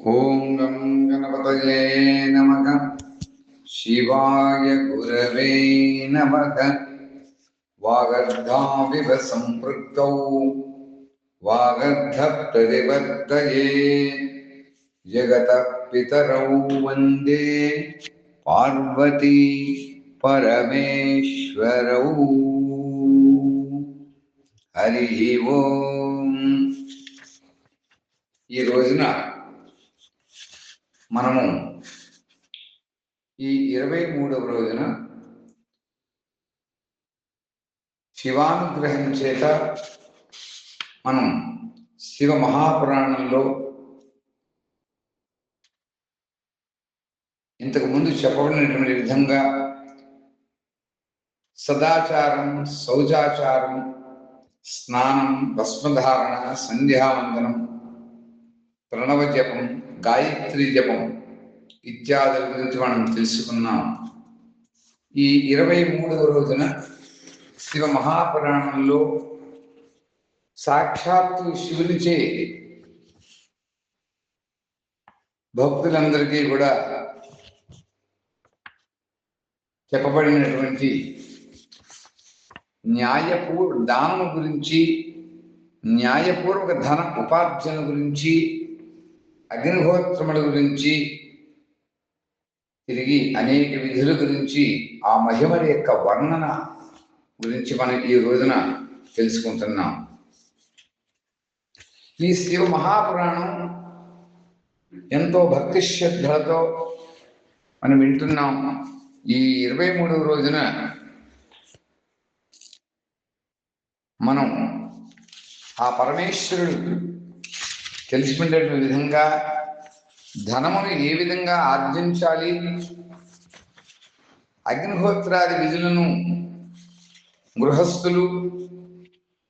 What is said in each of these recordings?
ॐ गं गणपतये नमः शिवाय गुरवे नमः वागर्धाविव सम्पृक्तौ वागर्धप्रतिपत्तये जगतः पितरौ वन्दे पार्वती परमेश्वरौ హరి ఓం ఈ రోజున మనము ఈ ఇరవై మూడవ రోజున శివానుగ్రహం చేత మనం శివ మహాపురాణంలో ఇంతకు ముందు చెప్పబడినటువంటి విధంగా సదాచారం శౌచాచారం స్నానం భస్మధారణ సంధ్యావందనం ప్రణవ జపం గాయత్రి జపం ఇత్యాదుల గురించి మనం తెలుసుకున్నాం. ఈ ఇరవై మూడవ రోజున శివ మహాపురాణంలో సాక్షాత్తు శివునిచే భక్తులందరికీ కూడా చెప్పబడినటువంటి న్యాయపూర్ దానము గురించి న్యాయపూర్వక ధన ఉపార్జన గురించి అగ్నిహోత్రముల గురించి తిరిగి అనేక విధుల గురించి ఆ మహిమల యొక్క వర్ణన గురించి మనం ఈ రోజున తెలుసుకుంటున్నాం. ఈ శివ మహాపురాణం ఎంతో భక్తి శ్రద్ధలతో మనం వింటున్నాం. ఈ ఇరవై మూడవ రోజున మనం ఆ పరమేశ్వరుడు తెలిసిపోయిన విధంగా ధనమును ఏ విధంగా ఆర్జించాలి? అగ్నిహోత్రాది విధులను గృహస్థులు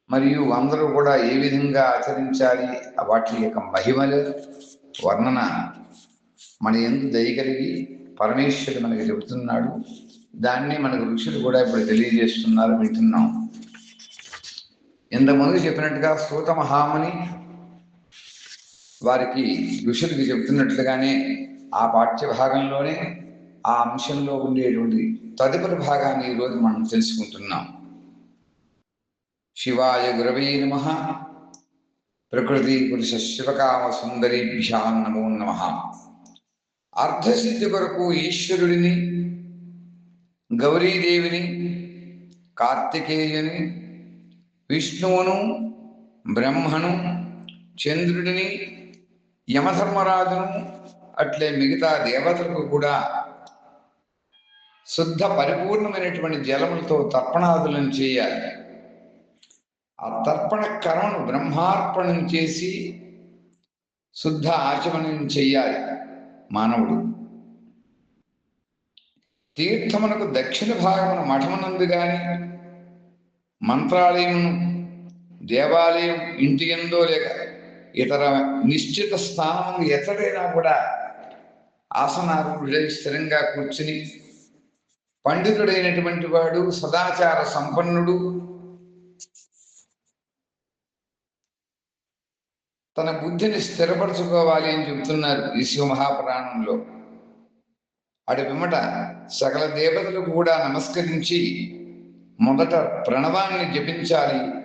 మరియు అందరూ కూడా ఏ విధంగా ఆచరించాలి? వాటి యొక్క మహిమలు వర్ణన మన ఎందు దయగలిగి పరమేశ్వరుడు మనకి చెబుతున్నాడు. దాన్ని మనకు ఋషులు కూడా ఇప్పుడు తెలియజేస్తున్నారు వింటున్నాం. ఇంతకుముందు చెప్పినట్టుగా సూత మహాముని వారికి ఋషులకి చెబుతున్నట్లుగానే ఆ పాఠ్య భాగంలోనే ఆ అంశంలో ఉండేటువంటి తదుపరి భాగాన్ని ఈరోజు మనం తెలుసుకుంటున్నాం. శివాయ గురవే నమ. ప్రకృతి పురుష శివకామ సుందరీభ్యాం నమో నమ. అర్ధసిద్ధి కొరకు ఈశ్వరుడిని గౌరీదేవిని కార్తికేయుని విష్ణువును బ్రహ్మను చంద్రుడిని యమధర్మరాజును అట్లే మిగతా దేవతలకు కూడా శుద్ధ పరిపూర్ణమైనటువంటి జలములతో తర్పణాదులను చేయాలి. ఆ తర్పణ కర్మను బ్రహ్మార్పణం చేసి శుద్ధ ఆచమనం చేయాలి మానవుడు. తీర్థమునకు దక్షిణ భాగమున మఠమునందు గాని మంత్రాలయమును దేవాలయం ఇంటి ఎందో లేక ఇతర నిశ్చిత స్థానం ఎక్కడైనా కూడా ఆసనారూఢుడై స్థిరంగా కూర్చుని పండితుడైనటువంటి వాడు సదాచార సంపన్నుడు. తన బుద్ధిని స్థిరపరచుకోవాలి అని చెబుతున్నారు ఈ శివ మహాపురాణంలో. అటు పిమ్మట సకల దేవతలకు కూడా నమస్కరించి మొదట ప్రణవాన్ని జపించాలి.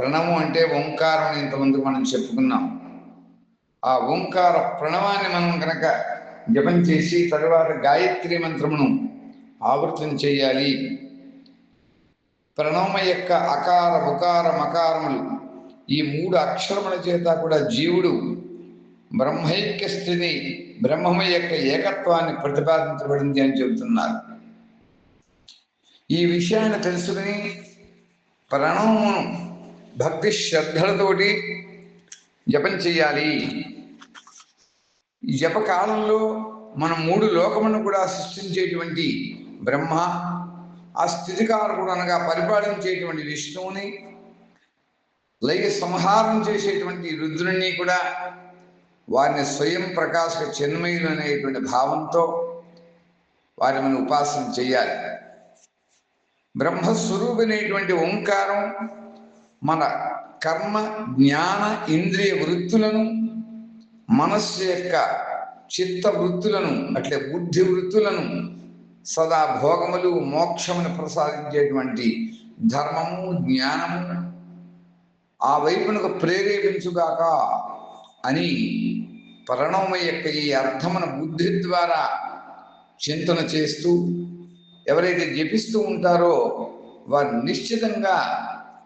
ప్రణవం అంటే ఓంకారం అని ఇంతమంది మనం చెప్పుకున్నాం. ఆ ఓంకార ప్రణవాన్ని మనం కనుక జపం చేసి తరువాత గాయత్రి మంత్రమును ఆవృతం చేయాలి. ప్రణవమ యొక్క అకార ఉకార మకారములు ఈ మూడు అక్షరముల చేత కూడా జీవుడు బ్రహ్మైక్య స్థితిని బ్రహ్మము యొక్క ఏకత్వాన్ని ప్రతిపాదించబడింది అని చెబుతున్నారు. ఈ విషయాన్ని తెలుసుకుని ప్రణవమును భక్తి శ్రద్ధలతోటి జపం చేయాలి. జపకాలంలో కాలంలో మనం మూడు లోకమును కూడా సృష్టించేటువంటి బ్రహ్మ ఆ స్థితికారకుడు అనగా పరిపాలించేటువంటి విష్ణువుని లైక సంహారం చేసేటువంటి రుద్రుని కూడా వారిని స్వయం ప్రకాశక చిన్మయులు అనేటువంటి భావంతో వారి మనం ఉపాసన చేయాలి. బ్రహ్మస్వరూపమైనటువంటి ఓంకారం మన కర్మ జ్ఞాన ఇంద్రియ వృత్తులను మనస్సు యొక్క చిత్త వృత్తులను అట్లే బుద్ధి వృత్తులను సదా భోగములు మోక్షమును ప్రసాదించేటువంటి ధర్మము జ్ఞానము ఆ వైపునకు ప్రేరేపించుగాక అని ప్రణవమ యొక్క ఈ అర్థమున బుద్ధి ద్వారా చింతన చేస్తూ ఎవరైతే జపిస్తూ ఉంటారో వారు నిశ్చితంగా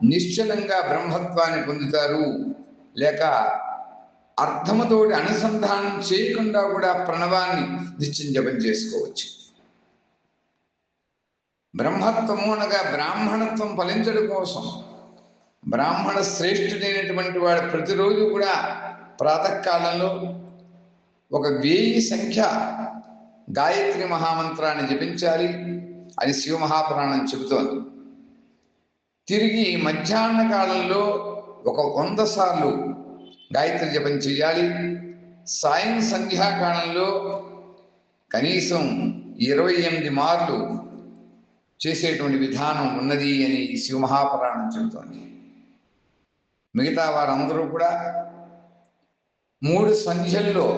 నిశ్చలంగా బ్రహ్మత్వాన్ని పొందుతారు. లేక అర్థముతోటి అనుసంధానం చేయకుండా కూడా ప్రణవాన్ని నిత్యం జపం చేసుకోవచ్చు. బ్రహ్మత్వము అనగా బ్రాహ్మణత్వం ఫలించడం కోసం బ్రాహ్మణ శ్రేష్ఠుడైనటువంటి వాడు ప్రతిరోజు కూడా ప్రాతకాలంలో ఒక వేయి సంఖ్య గాయత్రి మహామంత్రాన్ని జపించాలి. అని శివమహాపురాణం చెబుతోంది. తిరిగి మధ్యాహ్న కాలంలో ఒక వంద సార్లు గాయత్రి జపం చేయాలి. సాయం సంధ్యాకాలంలో కనీసం ఇరవై ఎనిమిది మార్లు చేసేటువంటి విధానం ఉన్నది అని ఈ శివమహాపురాణం చెబుతోంది. మిగతా వారందరూ కూడా మూడు సంధ్యల్లో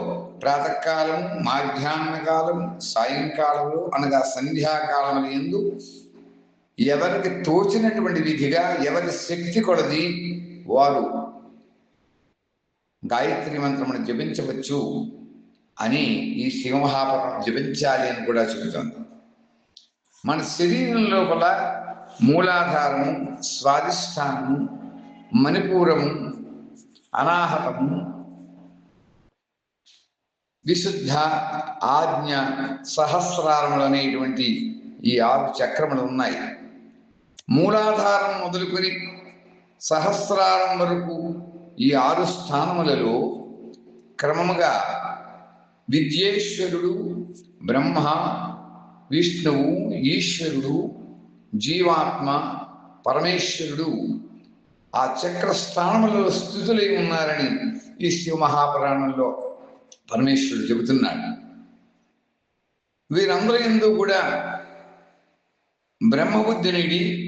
ప్రాతకాలం మాధ్యాహ్న కాలం సాయంకాలంలో అనగా సంధ్యాకాలం ఎందు ఎవరికి తోచినటువంటి విధిగా ఎవరి శక్తి కొలది వారు గాయత్రి మంత్రమును జపించవచ్చు అని ఈ శివమహాపురం జపించాలి అని కూడా చెబుతుంది. మన శరీరం లోపల మూలాధారము స్వాదిష్టానము మణిపూరము అనాహతము విశుద్ధ ఆజ్ఞ సహస్రారములు అనేటువంటి ఈ ఆరు చక్రములు ఉన్నాయి. మూలాధారం మొదలుకొని సహస్రారం వరకు ఈ ఆరు స్థానములలో క్రమముగా విద్యేశ్వరుడు బ్రహ్మ విష్ణువు ఈశ్వరుడు జీవాత్మ పరమేశ్వరుడు ఆ చక్ర స్థానములలో స్థితులై ఉన్నారని ఈ శివ మహాపురాణంలో పరమేశ్వరుడు చెబుతున్నాడు. వీరందరూ ఎందు కూడా బ్రహ్మబుద్ధినిడి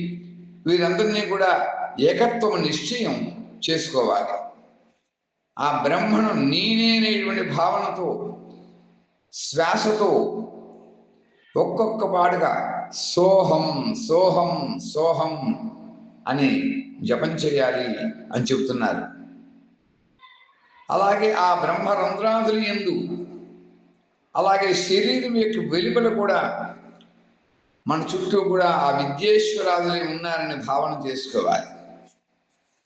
వీరందరినీ కూడా ఏకత్వం నిశ్చయం చేసుకోవాలి. ఆ బ్రహ్మను నేనేనేటువంటి భావనతో శ్వాసతో ఒక్కొక్క పాటుగా సోహం సోహం సోహం అని జపం చేయాలి అని చెబుతున్నారు. అలాగే ఆ బ్రహ్మ రంధ్రాదులు ఎందు అలాగే శరీరం యొక్క వెలుపల కూడా మన చుట్టూ కూడా ఆ విద్యేశ్వరాదులే ఉన్నారని భావన చేసుకోవాలి.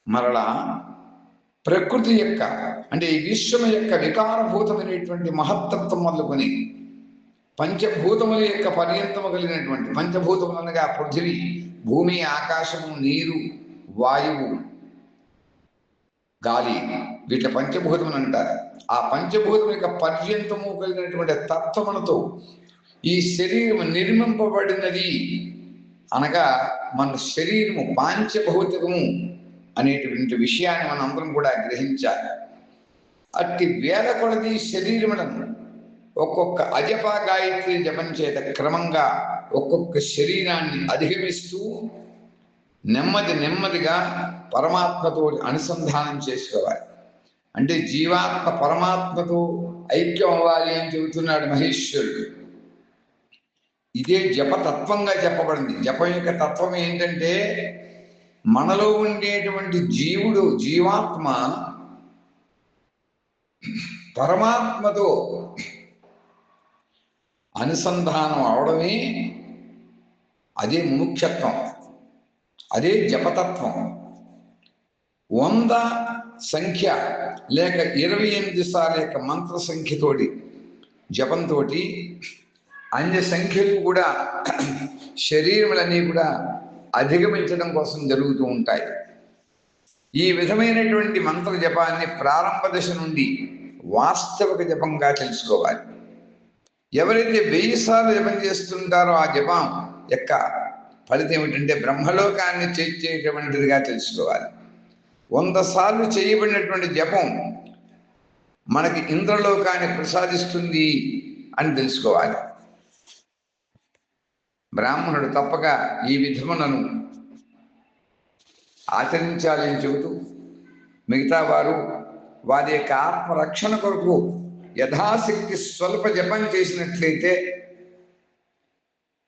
మరలా ప్రకృతి యొక్క అంటే ఈ విశ్వం యొక్క వికారభూతమైనటువంటి మహత్తత్వం మొదలుకొని పంచభూతముల యొక్క పర్యంతము కలిగినటువంటి పంచభూతములు అనగా పృథివీ భూమి ఆకాశము నీరు వాయువు గాలి వీటి పంచభూతములు అంటారు. ఆ పంచభూతం యొక్క పర్యంతము కలిగినటువంటి తత్వములతో ఈ శరీరం నిర్మింపబడినది. అనగా మన శరీరము పాంచభౌతికము అనేటువంటి విషయాన్ని మనం అందరం కూడా గ్రహించాలి. అట్టి వేల కొలది శరీరములను ఒక్కొక్క అజప గాయత్రి జపం చేత క్రమంగా ఒక్కొక్క శరీరాన్ని అధిగమిస్తూ నెమ్మది నెమ్మదిగా పరమాత్మతో అనుసంధానం చేసుకోవాలి. అంటే జీవాత్మ పరమాత్మతో ఐక్యం అవ్వాలి అని చెబుతున్నాడు మహేశ్వరుడు. ఇదే జపతత్వంగా చెప్పబడింది. జపం యొక్క తత్వం ఏంటంటే మనలో ఉండేటువంటి జీవుడు జీవాత్మ పరమాత్మతో అనుసంధానం అవడమే అదే ముఖ్యత్వం అదే జపతత్వం. వంద సంఖ్య లేక ఇరవై ఎనిమిది సార్ల యొక్క మంత్ర సంఖ్యతోటి జపంతో అన్ని సంఖ్యలు కూడా శరీరములన్నీ కూడా అధిగమించడం కోసం జరుగుతూ ఉంటాయి. ఈ విధమైనటువంటి మంత్ర జపాన్ని ప్రారంభ దశ నుండి వాస్తవిక జపంగా తెలుసుకోవాలి. ఎవరైతే వెయ్యి సార్లు జపం చేస్తుంటారో ఆ జపం యొక్క ఫలితం ఏమిటంటే బ్రహ్మలోకాన్ని చేర్చేటువంటిదిగా తెలుసుకోవాలి. వంద సార్లు చేయబడినటువంటి జపం మనకి ఇంద్రలోకాన్ని ప్రసాదిస్తుంది అని తెలుసుకోవాలి. బ్రాహ్మణుడు తప్పక ఈ విధములను ఆచరించాలని చెబుతూ మిగతా వారు వారి యొక్క ఆత్మరక్షణ కొరకు యథాశక్తి స్వల్ప జపం చేసినట్లయితే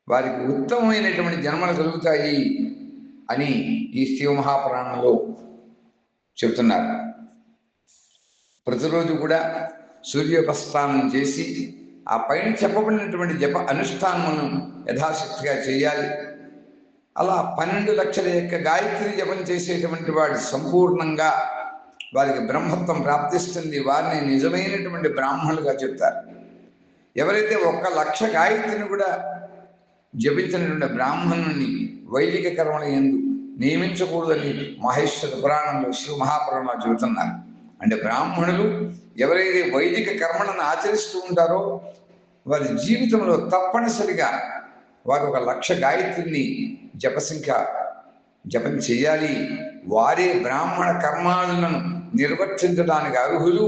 వారికి ఉత్తమమైనటువంటి జన్మలు కలుగుతాయి అని ఈ శివ మహాపురాణంలో చెబుతున్నారు. ప్రతిరోజు కూడా సూర్యోపస్థానం చేసి ఆ పైన చెప్పబడినటువంటి జప అనుష్ఠానమును యథాశక్తిగా చేయాలి. అలా పన్నెండు లక్షల యొక్క గాయత్రి జపం చేసేటువంటి వాడు సంపూర్ణంగా వారికి బ్రహ్మత్వం ప్రాప్తిస్తుంది. వారిని నిజమైనటువంటి బ్రాహ్మణులుగా చెప్తారు. ఎవరైతే ఒక్క లక్ష గాయత్రిని కూడా జపించినటువంటి బ్రాహ్మణుని వైదిక కర్మల ఎందు నియమించకూడదని మహేశ్వర పురాణంలో శివ మహాపురాణంలో చెబుతున్నారు. అంటే బ్రాహ్మణులు ఎవరైతే వైదిక కర్మలను ఆచరిస్తూ ఉంటారో వారి జీవితంలో తప్పనిసరిగా వారు ఒక లక్ష గాయత్రిని జపసంఖ్య జపం చేయాలి. వారే బ్రాహ్మణ కర్మాలను నిర్వర్తించడానికి అర్హులు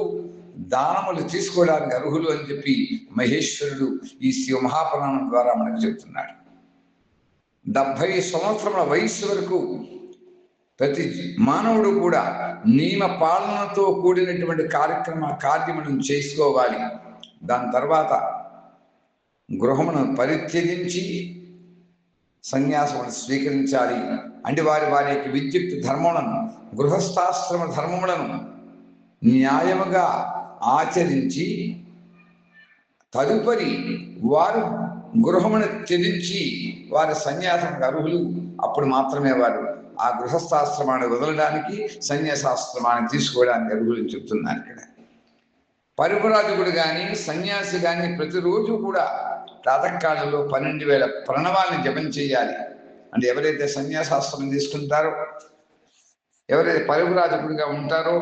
దానములు తీసుకోవడానికి అర్హులు అని చెప్పి మహేశ్వరుడు ఈ శివ మహాపురాణం ద్వారా మనకు చెబుతున్నాడు డెబ్భై సంవత్సరముల వయస్సు వరకు ప్రతి మానవుడు కూడా నియమ పాలనతో కూడినటువంటి కార్యక్రమ కార్యములను చేసుకోవాలి. దాని తర్వాత గృహమును పరిత్యజించి సన్యాసమును స్వీకరించాలి. అంటే వారి వారి యొక్క విద్యుత్ ధర్మములను గృహస్థాశ్రమ ధర్మములను న్యాయముగా ఆచరించి తదుపరి వారు గృహమును త్యజించి వారి సన్యాసం అర్హులు. అప్పుడు మాత్రమే వారు ఆ గృహస్థాశ్రమాన్ని వదలడానికి సన్యాసాశ్రమాన్ని తీసుకోవడానికి అడుగులు చెప్తున్నాను చెప్తున్నారు ఇక్కడ పరిపురాజకుడు కానీ సన్యాసి కానీ ప్రతిరోజు కూడా ప్రాతకాలంలో పన్నెండు వేల ప్రణవాల్ని జపం చేయాలి. అంటే ఎవరైతే సన్యాసాశ్రమం తీసుకుంటారో ఎవరైతే పరిపురాజకుడిగా ఉంటారో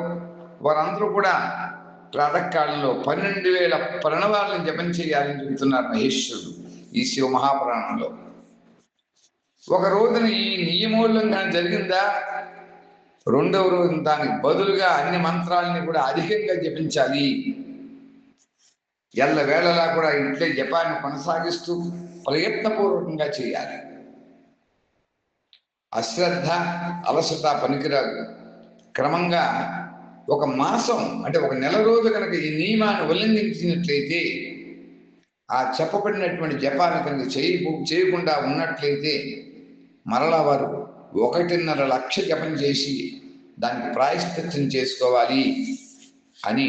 వారందరూ కూడా ప్రాతకాలంలో పన్నెండు వేల ప్రణవాలను జపం చేయాలని చెబుతున్నారు మహేశ్వరుడు ఈ శివ మహాపురాణంలో. ఒక రోజున ఈ నియమోల్లంఘన జరిగిందా? రెండవ రోజున దానికి బదులుగా అన్ని మంత్రాలని కూడా అధికంగా జపించాలి. ఎల్ల వేళలా కూడా ఇంట్లో జపాన్ని కొనసాగిస్తూ ప్రయత్నపూర్వకంగా చేయాలి. అశ్రద్ధ అలసట పనికిరాదు. క్రమంగా ఒక మాసం అంటే ఒక నెల రోజు కనుక ఈ నియమాన్ని ఉల్లంఘించినట్లయితే ఆ చెప్పబడినటువంటి జపాన్ని కనుక చేయకుండా ఉన్నట్లయితే మరలా వారు ఒకటిన్నర లక్ష జపం చేసి దానికి ప్రాయశ్చిత్తం చేసుకోవాలి అని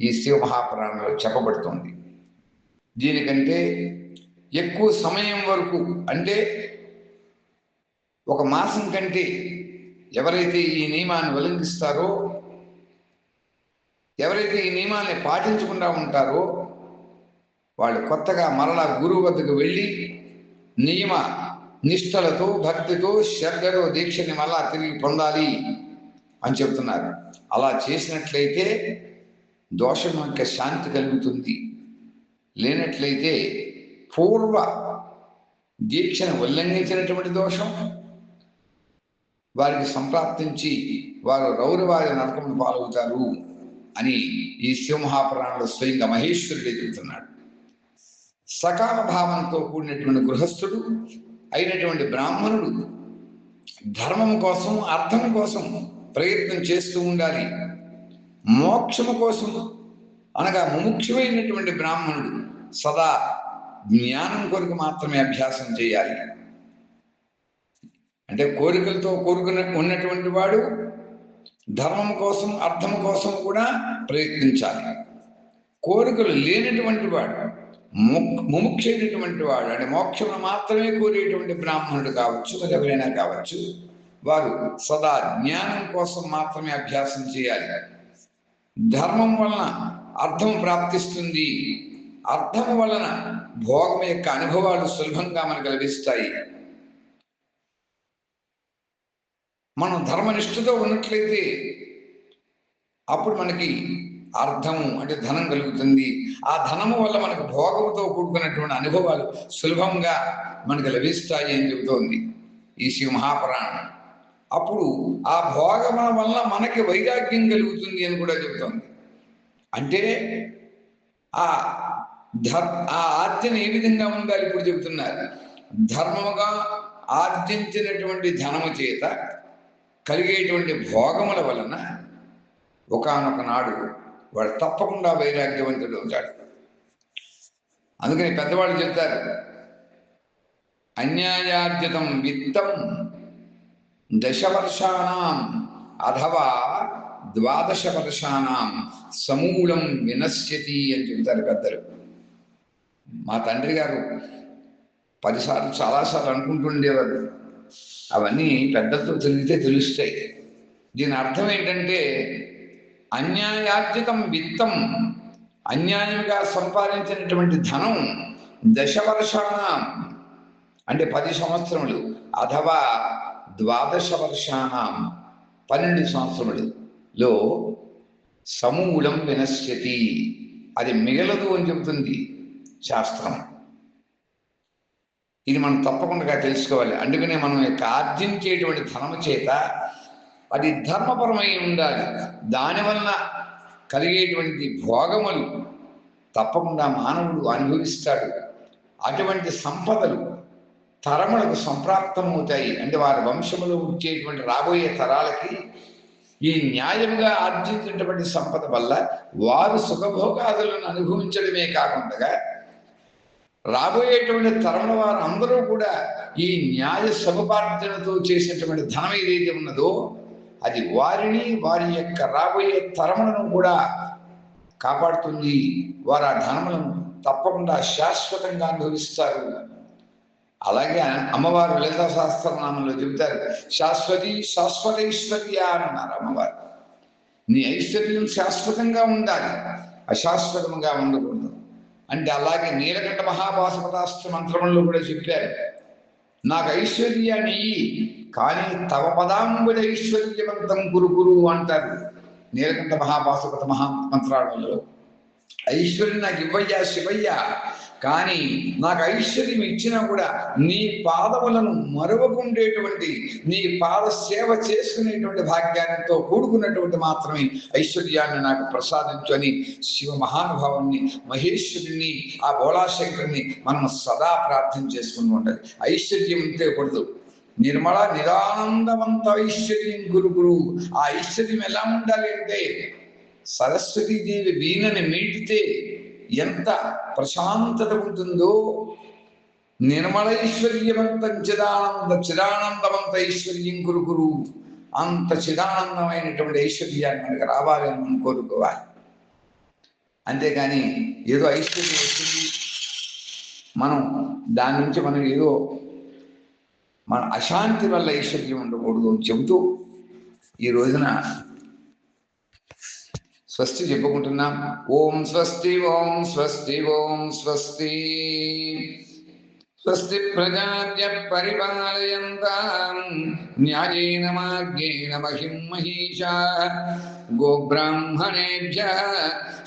ఈ శివ మహాపురాణంలో చెప్పబడుతుంది. దీనికంటే ఎక్కువ సమయం వరకు అంటే ఒక మాసం కంటే ఎవరైతే ఈ నియమాన్ని ఉల్లంఘిస్తారో ఎవరైతే ఈ నియమాన్ని పాటించకుండా ఉంటారో వాళ్ళు కొత్తగా మరలా గురువు వద్దకు వెళ్ళి నియమ నిష్టలతో భక్తితో శ్రద్ధతో దీక్షని మళ్ళా తిరిగి పొందాలి అని చెప్తున్నారు. అలా చేసినట్లయితే దోషం యొక్క శాంతి కలుగుతుంది. లేనట్లయితే పూర్వ దీక్షను ఉల్లంఘించినటువంటి దోషం వారికి సంప్రాప్తించి వారు రౌరవారి నరకమును పాల్గొతారు అని ఈ సింహాపురాణంలో స్వయంగా మహేశ్వరుడే చెబుతున్నాడు. సకాల భావంతో కూడినటువంటి గృహస్థుడు అయినటువంటి బ్రాహ్మణుడు ధర్మం కోసం అర్థం కోసం ప్రయత్నం చేస్తూ ఉండాలి. మోక్షము కోసం అనగా ముముక్షమైనటువంటి బ్రాహ్మణుడు సదా జ్ఞానం కొరకు మాత్రమే అభ్యాసం చేయాలి. అంటే కోరికలతో కోరుకున్న ఉన్నటువంటి వాడు ధర్మం కోసం అర్థం కోసం కూడా ప్రయత్నించాలి. కోరికలు లేనటువంటి వాడు ముముక్షైనటువంటి వాడు అంటే మోక్షమును మాత్రమే కోరేటువంటి బ్రాహ్మణుడు కావచ్చు మరి ఎవరైనా కావచ్చు వారు సదా జ్ఞానం కోసం మాత్రమే అభ్యాసం చేయాలి. ధర్మం వలన అర్థం ప్రాప్తిస్తుంది. అర్థం వలన భోగం యొక్క అనుభవాలు సులభంగా మనకు లభిస్తాయి. మనం ధర్మనిష్ఠతో ఉన్నట్లయితే అప్పుడు మనకి అర్థము అంటే ధనం కలుగుతుంది. ఆ ధనము వల్ల మనకు భోగముతో కూడుకున్నటువంటి అనుభవాలు సులభంగా మనకు లభిస్తాయి అని చెబుతోంది ఈ శివ మహాపురాణం. అప్పుడు ఆ భోగముల వల్ల మనకి వైరాగ్యం కలుగుతుంది అని కూడా చెబుతోంది. అంటే ఆ ధర్ ఆ ఆర్జన ఏ విధంగా ఉండాలి ఇప్పుడు చెబుతున్నారు? ధర్మముగా ఆర్జించినటువంటి ధనము చేత కలిగేటువంటి భోగముల వలన ఒకనొక నాడు వాడు తప్పకుండా వైరాగ్యవంతుడు అవుతాడు. అందుకని పెద్దవాళ్ళు చెప్తారు అన్యాయార్జితం విత్తం దశవర్షాణం అథవా ద్వాదశ వర్షాణం సమూలం వినశ్యతి అని చెబుతారు పెద్దలు. మా తండ్రి గారు పదిసార్లు చాలాసార్లు అనుకుంటుండేవారు అవన్నీ పెద్దలతో తిరిగితే తెలుస్తాయి. దీని అర్థం ఏంటంటే అన్యాయార్జితం విత్తం. అన్యాయంగా సంపాదించినటువంటి ధనం దశవర్షాన అంటే పది సంవత్సరములు అథవా ద్వాదశ వర్షాన పన్నెండు సంవత్సరములలో సమూలం వినశ్యతి. అది మిగలదు అని చెబుతుంది శాస్త్రం. ఇది మనం తప్పకుండా తెలుసుకోవాలి. అందుకనే మనం యొక్క ఆర్జించేటువంటి ధనము చేత అది ధర్మపరమై ఉండాలి. దానివల్ల కలిగేటువంటి భోగములు తప్పకుండా మానవుడు అనుభవిస్తాడు. అటువంటి సంపదలు తరములకు సంప్రాప్తమవుతాయి. అంటే వారి వంశములో వచ్చేటువంటి రాబోయే తరాలకి ఈ న్యాయంగా ఆర్జించినటువంటి సంపద వల్ల వారు సుఖభోగాదులను అనుభవించడమే కాకుండా రాబోయేటువంటి తరముల వారు అందరూ కూడా ఈ న్యాయ సముపార్జనతో చేసినటువంటి ధనం ఏదైతే ఉన్నదో అది వారిని వారి యొక్క రాబోయే తరములను కూడా కాపాడుతుంది. వారు ఆ ధనములను తప్పకుండా శాశ్వతంగా అనుభవిస్తారు. అలాగే అమ్మవారు లలిత సహస్రనామంలో చెబుతారు శాశ్వతి శాశ్వతైశ్వర్య అన్నారు అమ్మవారు. నీ ఐశ్వర్యం శాశ్వతంగా ఉండాలి అశాశ్వతంగా ఉండకూడదు. అంటే అలాగే నీలకంఠ మహాపాశపదాస్త్ర మంత్రంలో కూడా చెప్పారు నాకు ఐశ్వర్యాన్ని కానీ తవ పదాంబుల ఐశ్వర్యవంతం గురు గురు అంటారు. నీలకంఠ మహాభాసుపత మహా మంత్రాలలో ఐశ్వర్యం నాకు ఇవ్వయ్యా శివయ్య. కానీ నాకు ఐశ్వర్యం ఇచ్చినా కూడా నీ పాదములను మరవకుండేటువంటి నీ పాద సేవ చేసుకునేటువంటి భాగ్యాలతో కూడుకున్నటువంటి మాత్రమే ఐశ్వర్యాన్ని నాకు ప్రసాదించు అని శివ మహానుభావుణ్ణి మహేశ్వరుణ్ణి ఆ బోళాశంకరుని మనం సదా ప్రార్థన చేసుకుని ఉండాలి. ఐశ్వర్యం ఉంటే కూడదు నిర్మల నిదానందవంత ఐశ్వర్యం గురు గురు ఆ ఐశ్వర్యం ఎలా ఉండాలి అంటే సరస్వతీదేవి వీణని మీటితే ఎంత ప్రశాంతత ఉంటుందో. నిర్మలైశ్వర్యవంతం చిదానంద చిదానందవంత ఐశ్వర్యం గురు గురు అంత చిదానందమైనటువంటి ఐశ్వర్యాన్ని మనకు రావాలని మనం కోరుకోవాలి. అంతేగాని ఏదో ఐశ్వర్యం వచ్చింది. మనం దాని నుంచి మనం ఏదో మన అశాంతి వల్ల ఐశ్వర్యం ఉండకూడదు అని చెబుతూ ఈ రోజున స్వస్తి చెప్పుకుంటున్నాం. ఓం స్వస్తి ఓం స్వస్తి ఓం స్వస్తి. స్వస్తి ప్రజాద్య పరిపాలయంతాం. న్యాయేన మార్గేణ మహిం మహిషా గోబ్రాహ్మణేభ్య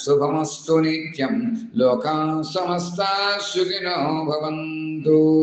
శుభమస్తు నిత్యం. లోకా సమస్తా సుఖినో భవంతు.